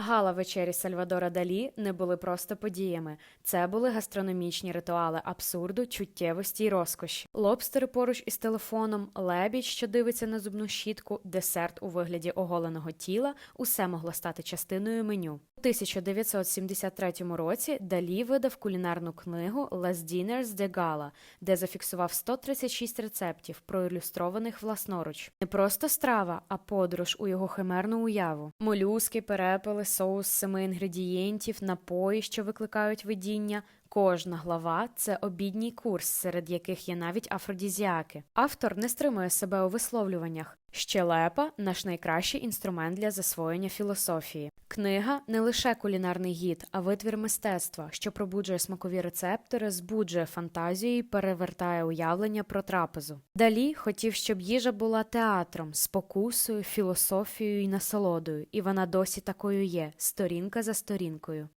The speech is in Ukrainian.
Гала вечері Сальвадора Далі не були просто подіями. Це були гастрономічні ритуали абсурду, чуттєвості й розкоші. Лобстери поруч із телефоном, лебідь, що дивиться на зубну щітку, десерт у вигляді оголеного тіла усе могло стати частиною меню. У 1973 році Далі видав кулінарну книгу «Les Dinners de Gala», де зафіксував 136 рецептів, проілюстрованих власноруч. Не просто страва, а подорож у його химерну уяву. Молюски, перепели, соус семи інгредієнтів, напої, що викликають видіння. Кожна глава це обідній курс, серед яких є навіть афродізіаки. Автор не стримує себе у висловлюваннях. Щелепа наш найкращий інструмент для засвоєння філософії. Книга не лише кулінарний гід, а витвір мистецтва, що пробуджує смакові рецептори, збуджує фантазію і перевертає уявлення про трапезу. Далі хотів, щоб їжа була театром, спокусою, філософією і насолодою, і вона досі такою є, сторінка за сторінкою.